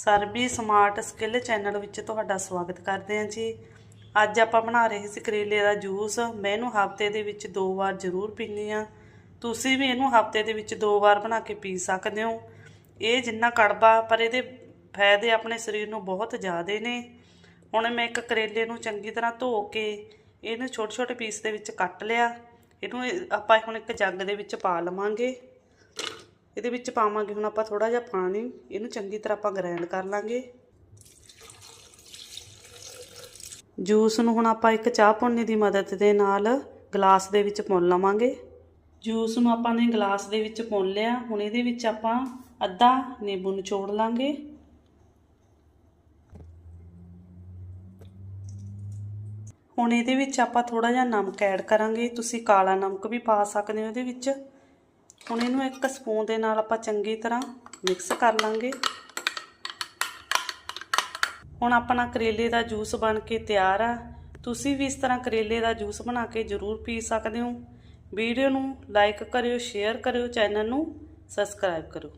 ਸਰਬੀ smart skill channel ਵਿੱਚ ਤੁਹਾਡਾ ਸਵਾਗਤ ਕਰਦੇ ਹਾਂ ਜੀ। ਅੱਜ ਆਪਾਂ ਬਣਾ ਰਹੇ ਸੀ ਕਰੇਲੇ ਦਾ ਜੂਸ। ਮੈਂ ਇਹਨੂੰ ਹਫ਼ਤੇ ਦੇ ਵਿੱਚ ਦੋ ਵਾਰ ਜ਼ਰੂਰ ਪੀਂਦੀ ਆ ਤੁਸੀਂ ਵੀ ਇਹਨੂੰ ਹਫ਼ਤੇ ਦੇ ਵਿੱਚ ਦੋ ਵਾਰ ਬਣਾ ਕੇ ਪੀ ਸਕਦੇ ਹੋ। ਇਹ ਜਿੰਨਾ ਕੜਵਾ, ਪਰ ਇਹਦੇ ਫਾਇਦੇ ਆਪਣੇ ਸਰੀਰ ਨੂੰ ਬਹੁਤ ਜ਼ਿਆਦੇ ਨੇ। ਹੁਣ ਮੈਂ ਇੱਕ ਕਰੇਲੇ ਨੂੰ ਚੰਗੀ ਤਰ੍ਹਾਂ ਧੋ ਕੇ ਇਹਨੂੰ ਛੋਟੇ ਛੋਟੇ ਪੀਸ ਦੇ ਵਿੱਚ ਕੱਟ ਲਿਆ। ਇਹਨੂੰ ਆਪਾਂ ਹੁਣ ਇੱਕ ਜੱਗ ਦੇ ਵਿੱਚ ਪਾ ਲਵਾਂਗੇ। ਇਹਦੇ ਵਿੱਚ ਪਾਵਾਂਗੇ ਹੁਣ ਆਪਾਂ ਥੋੜਾ ਜਿਹਾ ਪਾਣੀ, ਇਹਨੂੰ ਚੰਗੀ ਤਰ੍ਹਾਂ ਆਪਾਂ ਗ੍ਰਾਈਂਡ ਕਰ ਲਾਂਗੇ। ਜੂਸ ਨੂੰ ਹੁਣ ਆਪਾਂ ਇੱਕ ਚਾਹ ਪੁੰਨੀ ਦੀ ਮਦਦ ਦੇ ਨਾਲ ਗਲਾਸ ਦੇ ਵਿੱਚ ਪੁੰਨ ਲਵਾਂਗੇ। ਜੂਸ ਨੂੰ ਆਪਾਂ ਨੇ ਗਲਾਸ ਦੇ ਵਿੱਚ ਪੁੰਨ ਲਿਆ, ਹੁਣ ਇਹਦੇ ਵਿੱਚ ਆਪਾਂ ਅੱਧਾ ਨਿੰਬੂ ਨਿਚੋੜ ਲਾਂਗੇ। ਹੁਣ ਇਹਦੇ ਵਿੱਚ ਆਪਾਂ ਥੋੜਾ ਜਿਹਾ ਨਮਕ ਐਡ ਕਰਾਂਗੇ। ਤੁਸੀਂ ਕਾਲਾ ਨਮਕ ਵੀ ਪਾ ਸਕਦੇ ਹੋ ਇਹਦੇ ਵਿੱਚ। ਹੁਣ ਇਹਨੂੰ ਇੱਕ ਸਪੂਨ ਦੇ ਨਾਲ ਆਪਾਂ ਚੰਗੀ ਤਰ੍ਹਾਂ ਮਿਕਸ ਕਰ ਲਾਂਗੇ। ਹੁਣ ਆਪਣਾ ਕਰੇਲੇ ਦਾ ਜੂਸ ਬਣ ਕੇ ਤਿਆਰ ਆ। ਤੁਸੀਂ ਵੀ ਇਸ ਤਰ੍ਹਾਂ ਕਰੇਲੇ ਦਾ ਜੂਸ ਬਣਾ ਕੇ ਜ਼ਰੂਰ ਪੀ ਸਕਦੇ ਹੋ। ਵੀਡੀਓ ਨੂੰ ਲਾਈਕ ਕਰਿਓ, ਸ਼ੇਅਰ ਕਰਿਓ, ਚੈਨਲ ਨੂੰ ਸਬਸਕ੍ਰਾਈਬ ਕਰੋ